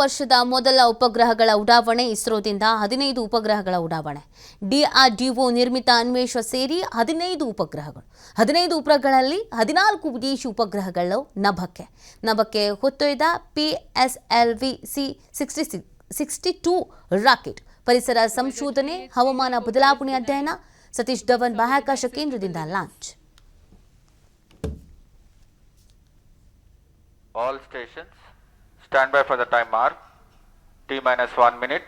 ವರ್ಷದ ಮೊದಲ ಉಪಗ್ರಹಗಳ ಉಡಾವಣೆ ಇಸ್ರೋದಿಂದ ಹದಿನೈದು ಉಪಗ್ರಹಗಳ ಉಡಾವಣೆ. ಡಿಆರ್ಡಿಒ ನಿರ್ಮಿತ ಅನ್ವೇಷ ಸೇರಿ ಹದಿನೈದು ಉಪಗ್ರಹಗಳು. ಹದಿನೈದು ಉಪಗ್ರಹಗಳಲ್ಲಿ ಹದಿನಾಲ್ಕು ವಿದೇಶಿ ಉಪಗ್ರಹಗಳು ನಭಕ್ಕೆ. ನಭಕ್ಕೆ ಹೊತ್ತೊಯ್ದ PSLV C sixty sixty two rocket. ಪರಿಸರ ಸಂಶೋಧನೆ ಹವಾಮಾನ ಬದಲಾವಣೆ ಅಧ್ಯಯನ ಸತೀಶ್ ಧವನ್ ಬಾಹ್ಯಾಕಾಶ ಕೇಂದ್ರದಿಂದ launch. All stations, Stand by for the time mark. T minus 1 minute.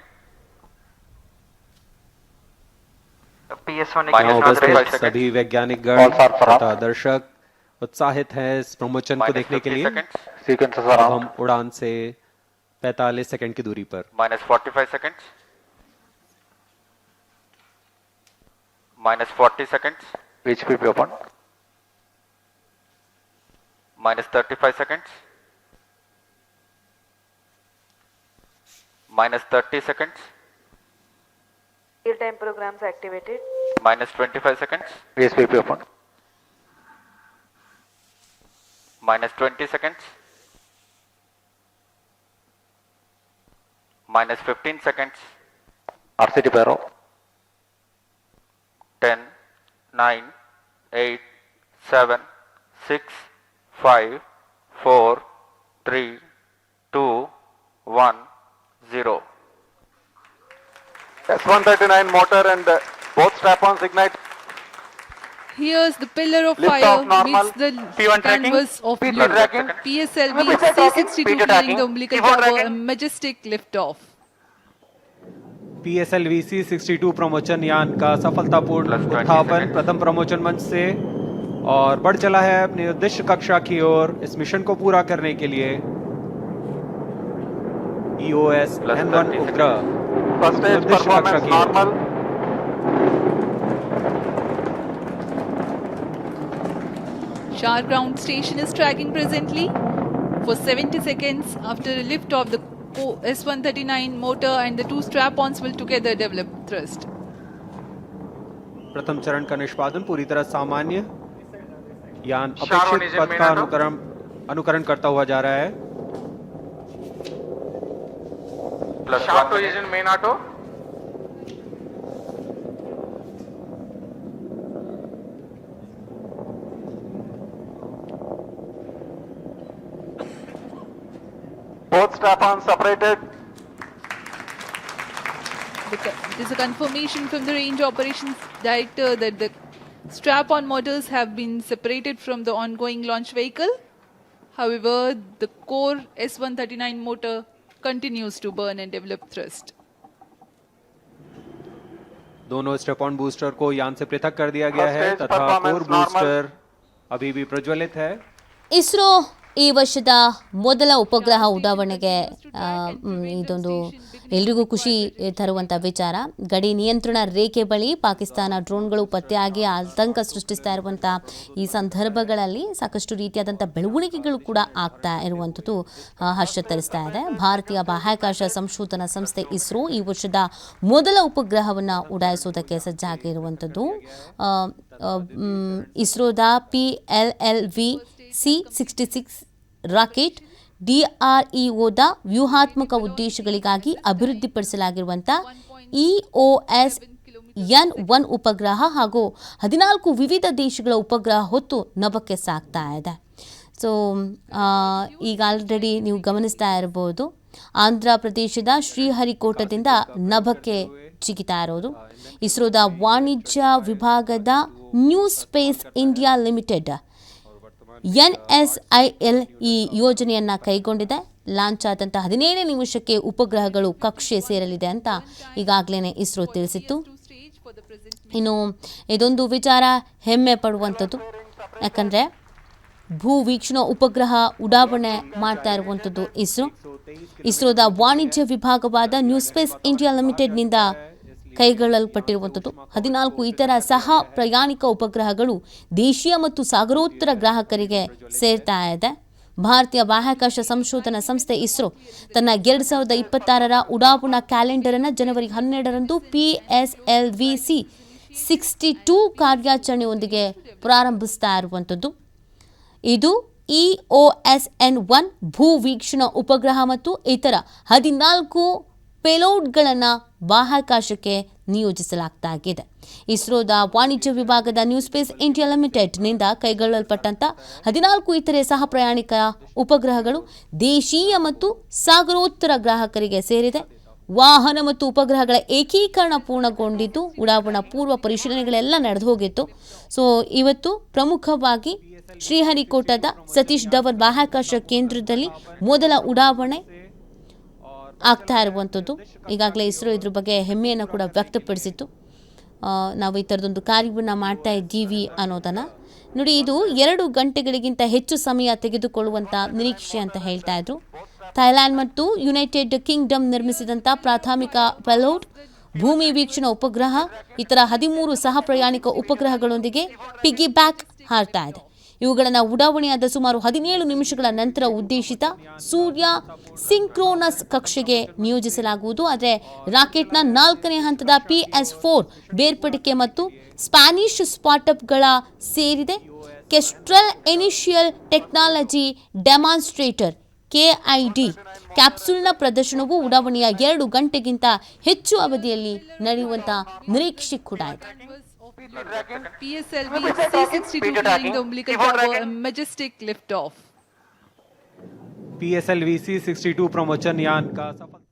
उपस्थित सभी वैज्ञानिक गण तथा दर्शक उत्साहित हैं इस प्रमोचन को देखने के लिए। अब हम उड़ान से 45 सेकंड की दूरी पर। Minus forty five second minus forty second HPP open minus thirty five seconds Minus thirty seconds. Real-time programs activated. Minus twenty-five seconds. HPP open. Minus twenty seconds. Minus fifteen seconds. RCT Pyro. 10, 9, 8, 7, 6, 5, 4, 3, 2, 1, 0. S139 motor and uh, both strap-ons ignite. Here's the pillar of Lift fire off normal. meets the P1 tracking. canvas of P2 blue. tracking. PSLV C62 P2 clearing tracking. the umbilical P4 tower, a majestic liftoff. PSLVC 62 प्रमोचन यान का सफलतापूर्ण Plus 20 उत्थापन. प्रथम प्रमोचन मंच से और बढ़ चला है अपनी उद्देश्य कक्षा की ओर इस मिशन को पूरा करने के लिए E वन 30 उपग्रह Performance की ओर। normal. Shar ground station is tracking presently for 70 seconds after a lift of the S139 motor and the two strap-ons will together develop thrust. प्रथम चरण का निष्पादन पूरी तरह सामान्य यान अपेक्षित पथ का अनुकरण अनुकरण करता हुआ जा रहा है Plus Sharp 1 to minute. engine main auto. Both strap-ons separated. The co- a confirmation from the range operations director uh, that the strap-on motors have been separated from the ongoing launch vehicle. However, the core S139 motor continues to burn and develop thrust. दोनों स्टेपॉन booster को यान से पृथक कर दिया गया है तथा कोर बूस्टर अभी भी प्रज्वलित है इसरो ಈ ವರ್ಷದ ಮೊದಲ ಉಪಗ್ರಹ ಉಡಾವಣೆಗೆ ಇದೊಂದು ಎಲ್ರಿಗೂ ಖುಷಿ ತರುವಂಥ ವಿಚಾರ. ಗಡಿ ನಿಯಂತ್ರಣ ರೇಖೆ ಬಳಿ ಪಾಕಿಸ್ತಾನ ಡ್ರೋನ್ಗಳು ಪತ್ತೆಯಾಗಿ ಆತಂಕ ಸೃಷ್ಟಿಸ್ತಾ ಇರುವಂಥ ಈ ಸಂದರ್ಭಗಳಲ್ಲಿ ಸಾಕಷ್ಟು ರೀತಿಯಾದಂಥ ಬೆಳವಣಿಗೆಗಳು ಕೂಡ ಆಗ್ತಾ ಇರುವಂಥದ್ದು ಹರ್ಷ ತರಿಸ್ತಾ ಇದೆ. ಭಾರತೀಯ ಬಾಹ್ಯಾಕಾಶ ಸಂಶೋಧನಾ ಸಂಸ್ಥೆ ಇಸ್ರೋ ಈ ವರ್ಷದ ಮೊದಲ ಉಪಗ್ರಹವನ್ನು ಉಡಾಯಿಸೋದಕ್ಕೆ ಸಜ್ಜಾಗಿರುವಂಥದ್ದು. ಇಸ್ರೋದ P L L V C sixty six rocket ಡಿಆರ್ಇಒದ ವ್ಯೂಹಾತ್ಮಕ ಉದ್ದೇಶಗಳಿಗಾಗಿ ಅಭಿವೃದ್ಧಿಪಡಿಸಲಾಗಿರುವಂಥ ಇಒಎಸ್ ಎನ್ ಒನ್ ಉಪಗ್ರಹ ಹಾಗೂ ಹದಿನಾಲ್ಕು ವಿವಿಧ ದೇಶಗಳ ಉಪಗ್ರಹ ಹೊತ್ತು ನಭಕ್ಕೆ ಸಾಕ್ತಾ ಇದೆ. ಸೊ ಈಗ ಆಲ್ರೆಡಿ ನೀವು ಗಮನಿಸ್ತಾ ಇರಬಹುದು, ಆಂಧ್ರ ಪ್ರದೇಶದ ಶ್ರೀಹರಿಕೋಟದಿಂದ ನಭಕ್ಕೆ ಜಿಗಿತಾ ಇರೋದು. ಇಸ್ರೋದ ವಾಣಿಜ್ಯ ವಿಭಾಗದ New Space India Limited N S I L ಈ ಯೋಜನೆಯನ್ನು ಕೈಗೊಂಡಿದೆ. ಲಾಂಚ್ ಆದಂಥ ಹದಿನೇಳು ನಿಮಿಷಕ್ಕೆ ಉಪಗ್ರಹಗಳು ಕಕ್ಷೆ ಸೇರಲಿದೆ ಅಂತ ಈಗಾಗಲೇ ಇಸ್ರೋ ತಿಳಿಸಿತ್ತು. ಇನ್ನು ಇದೊಂದು ವಿಚಾರ ಹೆಮ್ಮೆ ಪಡುವಂಥದ್ದು. ಯಾಕಂದರೆ ಭೂ ವೀಕ್ಷಣಾ ಉಪಗ್ರಹ ಉಡಾವಣೆ ಮಾಡ್ತಾ ಇರುವಂಥದ್ದು ಇಸ್ರೋ. ಇಸ್ರೋದ ವಾಣಿಜ್ಯ ವಿಭಾಗವಾದ ನ್ಯೂ ಸ್ಪೇಸ್ ಇಂಡಿಯಾ ಲಿಮಿಟೆಡ್ನಿಂದ ಕೈಗೊಳ್ಳಲ್ಪಟ್ಟಿರುವಂಥದ್ದು ಹದಿನಾಲ್ಕು ಇತರ ಸಹ ಪ್ರಯಾಣಿಕ ಉಪಗ್ರಹಗಳು ದೇಶೀಯ ಮತ್ತು ಸಾಗರೋತ್ತರ ಗ್ರಾಹಕರಿಗೆ ಸೇರ್ತಾ ಇದೆ. ಭಾರತೀಯ ಬಾಹ್ಯಾಕಾಶ ಸಂಶೋಧನಾ ಸಂಸ್ಥೆ ಇಸ್ರೋ ತನ್ನ ಎರಡು ಸಾವಿರದ ಇಪ್ಪತ್ತಾರರ ಉಡಾವಣಾ ಕ್ಯಾಲೆಂಡರನ್ನು ಜನವರಿ ಹನ್ನೆರಡರಂದು P S L V C sixty two ಕಾರ್ಯಾಚರಣೆಯೊಂದಿಗೆ ಪ್ರಾರಂಭಿಸ್ತಾ ಇರುವಂಥದ್ದು. ಇದು E O S N one ಭೂ ವೀಕ್ಷಣಾ ಉಪಗ್ರಹ ಮತ್ತು ಇತರ ಹದಿನಾಲ್ಕು ಪೇಲೋಡ್ಗಳನ್ನು ಬಾಹ್ಯಾಕಾಶಕ್ಕೆ ನಿಯೋಜಿಸಲಾಗಿದೆ ಇಸ್ರೋದ ವಾಣಿಜ್ಯ ವಿಭಾಗದ ನ್ಯೂ ಸ್ಪೇಸ್ ಇಂಡಿಯಾ ಲಿಮಿಟೆಡ್ನಿಂದ ಕೈಗೊಳ್ಳಲ್ಪಟ್ಟಂಥ ಹದಿನಾಲ್ಕು ಇತರೆ ಸಹ ಪ್ರಯಾಣಿಕ ಉಪಗ್ರಹಗಳು ದೇಶೀಯ ಮತ್ತು ಸಾಗರೋತ್ತರ ಗ್ರಾಹಕರಿಗೆ ಸೇರಿದೆ. ವಾಹನ ಮತ್ತು ಉಪಗ್ರಹಗಳ ಏಕೀಕರಣ ಪೂರ್ಣಗೊಂಡಿದ್ದು, ಉಡಾವಣಾ ಪೂರ್ವ ಪರಿಶೀಲನೆಗಳೆಲ್ಲ ನಡೆದು ಹೋಗಿತ್ತು. ಸೊ, ಇವತ್ತು ಪ್ರಮುಖವಾಗಿ ಶ್ರೀಹರಿಕೋಟದ ಸತೀಶ್ ಧವನ್ ಬಾಹ್ಯಾಕಾಶ ಕೇಂದ್ರದಲ್ಲಿ ಮೊದಲ ಉಡಾವಣೆ ಆಗ್ತಾ ಇರುವಂಥದ್ದು. ಈಗಾಗಲೇ ಇಸ್ರೋ ಇದ್ರ ಬಗ್ಗೆ ಹೆಮ್ಮೆಯನ್ನು ಕೂಡ ವ್ಯಕ್ತಪಡಿಸಿತ್ತು. ನಾವು ಈ ಥರದೊಂದು ಕಾರ್ಯವನ್ನು ಮಾಡ್ತಾ ಇದ್ದೀವಿ ಅನ್ನೋದನ್ನು. ನೋಡಿ, ಇದು ಎರಡು ಗಂಟೆಗಳಿಗಿಂತ ಹೆಚ್ಚು ಸಮಯ ತೆಗೆದುಕೊಳ್ಳುವಂಥ ನಿರೀಕ್ಷೆ ಅಂತ ಹೇಳ್ತಾ ಇದ್ರು. ಥೈಲ್ಯಾಂಡ್ ಮತ್ತು ಯುನೈಟೆಡ್ ಕಿಂಗ್ಡಮ್ ನಿರ್ಮಿಸಿದಂಥ ಪ್ರಾಥಮಿಕ ಪೆಲೌಟ್, ಭೂಮಿ ವೀಕ್ಷಣಾ ಉಪಗ್ರಹ, ಇತರ ಹದಿಮೂರು ಸಹ ಪ್ರಯಾಣಿಕ ಉಪಗ್ರಹಗಳೊಂದಿಗೆ ಪಿಗ್ಗಿ ಬ್ಯಾಕ್ ಹಾರ್ತಾ ಇದೆ. ಇವುಗಳನ್ನು ಉಡಾವಣೆಯಾದ ಸುಮಾರು ಹದಿನೇಳು ನಿಮಿಷಗಳ ನಂತರ ಉದ್ದೇಶಿತ ಸೂರ್ಯ ಸಿಂಕ್ರೋನಸ್ ಕಕ್ಷೆಗೆ ನಿಯೋಜಿಸಲಾಗುವುದು. ಆದರೆ ರಾಕೆಟ್ನ ನಾಲ್ಕನೇ ಹಂತದ ಪಿ ಎಸ್ ಫೋರ್ ಬೇರ್ಪಡಿಕೆ ಮತ್ತು ಸ್ಪ್ಯಾನಿಷ್ ಸ್ಟಾರ್ಟ್ಅಪ್ಗಳ ಸೇರಿದೆ. Kestrel initial technology demonstrator KID ಕ್ಯಾಪ್ಸೂಲ್ನ ಪ್ರದರ್ಶನವು ಉಡಾವಣೆಯ ಎರಡು ಗಂಟೆಗಿಂತ ಹೆಚ್ಚು ಅವಧಿಯಲ್ಲಿ ನಡೆಯುವಂತಹ ನಿರೀಕ್ಷೆ ಕೂಡ ಇದೆ. PSLV C62 majestic lift off P S L V C sixty two promotion यान का सफल